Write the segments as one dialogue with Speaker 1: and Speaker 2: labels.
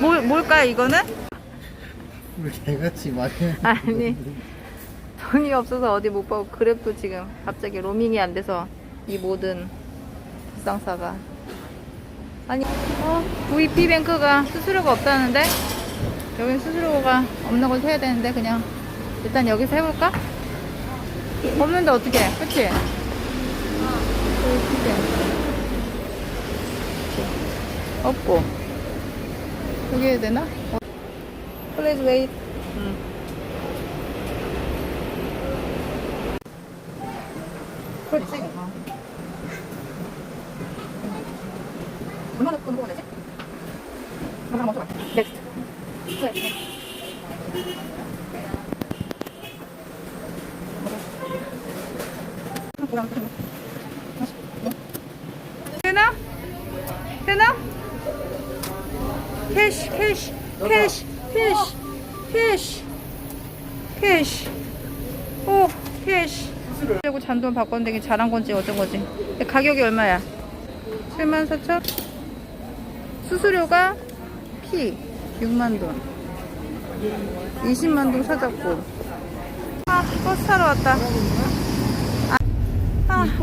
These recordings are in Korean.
Speaker 1: 뭘, 뭘까요, 이거는?
Speaker 2: 왜 개같이 말해?
Speaker 1: 아니. 돈이 없어서 어디 못 가고 그랩도 지금 갑자기 로밍이 안 돼서 이 모든 불상사가 아니 어 VP 뱅크가 수수료가 없다는데 여긴 수수료가 없는 걸 해야 되는데 그냥 일단 여기서 해볼까? 없는데 어떻게 그치? VP 뱅크 없고 여기 해야 되나? 어. Please wait 음. 그렇지. 얼마나 돈 먹어야 되지? 하나 먼저 가. 넥스트. 그래. 되나? 되나? 캐시, 캐시, 캐시, 캐시, 캐시, 캐시. 오, 캐시. 그리고 잔돈 바꿨는데 이게 잘한 건지 어쩐 건지. 근데 가격이 얼마야? 74,000? 수수료가 P 6만 돈. 20만 돈 찾았고. 아, 버스 타러 왔다.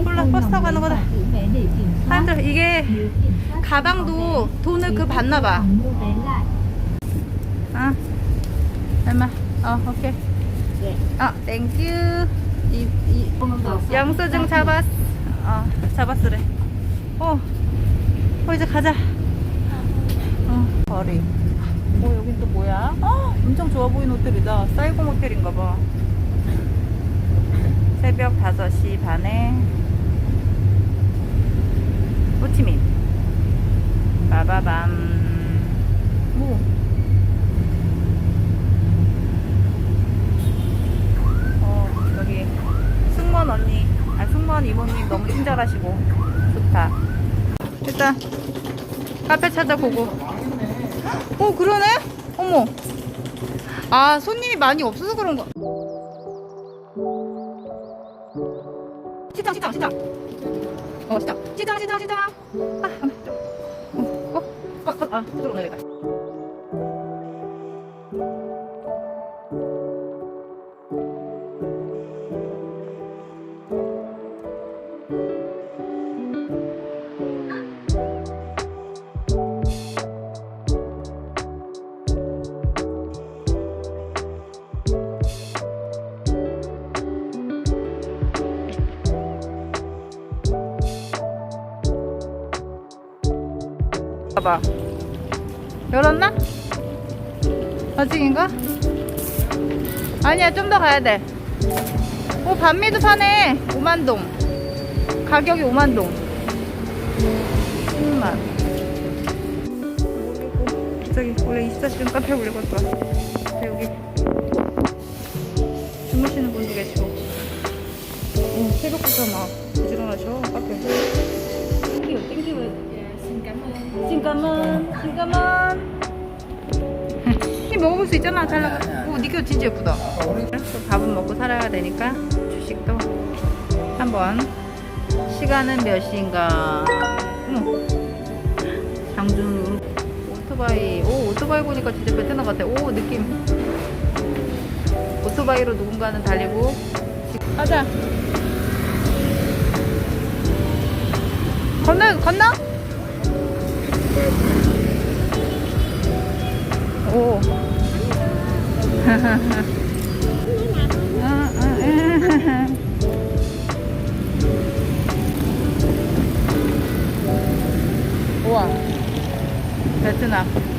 Speaker 1: 몰라. 버스 타고 가는 거다. 아, 힘들어. 이게 가방도 돈을 그 받나 봐. 아, 얼마? 어, 오케이. 아, 땡큐. 이, 이, 영수증 잡았, 어, 잡았으래. 어, 어, 이제 가자. 어, 거리. 어, 여긴 또 뭐야? 어, 엄청 좋아 보이는 호텔이다. 사이공 호텔인가 봐. 새벽 5시 반에 호치민. 빠바밤. 오. 어, 여기 승무원 언니, 아 승무원 이모님 너무 친절하시고 좋다. 일단 카페 찾아보고. 어 그러네? 어머. 아 손님이 많이 없어서 그런 거. 시장 시장 시장. 어 시장 시장 시장 시장. 아 안 돼. 어, 어, 어, 어, 아 들어오네 여기 봐봐. 열었나? 아직인가? 아니야, 좀 더 가야 돼. 오, 반미도 파네. 5만 동. 가격이 5만 동. 10만. 저기, 원래 24시간 카페 올리고 있어. 여기. 주무시는 분도 계시고. 오, 새벽부터 막 부지런하셔, 카페.
Speaker 3: You. Yeah, xin cảm ơn.
Speaker 1: 잠깐만, 잠깐만. 이 먹어볼 수 있잖아. 잘 나가. 오, 니가 진짜 예쁘다. 또 밥은 먹고 살아야 되니까 주식도 한번. 시간은 몇 시인가? 어머. 장준 오토바이. 오, 오토바이 보니까 진짜 베트남 같아. 오, 느낌. 오토바이로 누군가는 달리고. 가자. 건너, 건너? 오. 우와. 베트남.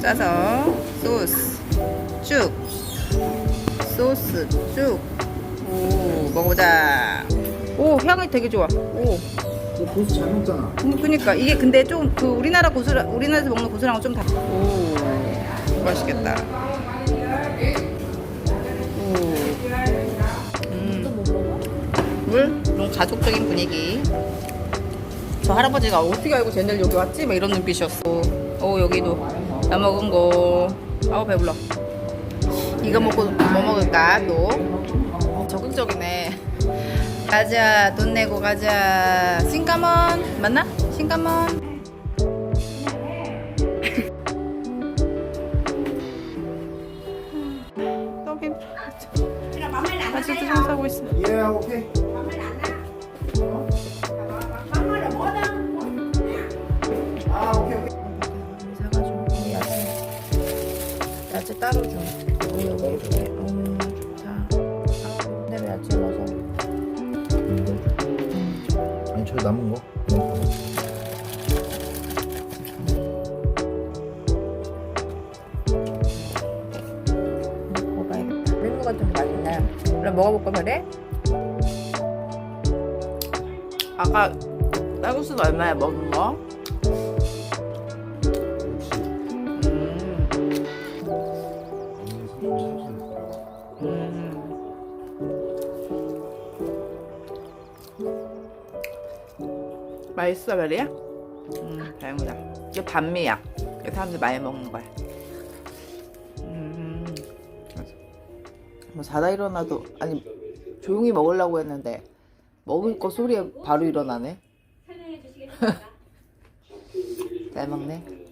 Speaker 1: 짜서 소스 쭉 소스 쭉. 오 먹어보자. 오 향이 되게 좋아. 오.
Speaker 2: 너 고수 잘 먹잖아.
Speaker 1: 음, 그니까 이게 근데 좀 그 우리나라 고수랑 우리나라에서 먹는 고수랑은 좀 다. 오 맛있겠다. 오. 음. 물? 너무 가족적인 분위기. 저 할아버지가 어떻게 알고 쟤네들 여기 왔지? 막 이런 눈빛이었어. 오 여기도 나 먹은 거. 아우 배불러. 이거 먹고 뭐 먹을까 또? 적극적이네. 가자 돈 내고 가자. 신까먼 맞나? 너무 힘들어. 아직도 상사하고 있어.
Speaker 2: 예, 오케이. 아,
Speaker 1: 야채 따로 줘. 좋다. 아.
Speaker 2: 아니, 저 남은 거.
Speaker 1: 먹어봐야겠다. 링거가 좀 맛있네. 그래 먹어볼까 그래? 아까 쌀국수는 얼마야 먹은 거? 음. 맛있어 별이야? 음 다행이다. 이게 반미야. 이게 사람들 많이 먹는 거야. 음 뭐 자다 일어나도 아니 조용히 먹으려고 했는데 먹을 거 소리에 바로 일어나네. 잘 먹네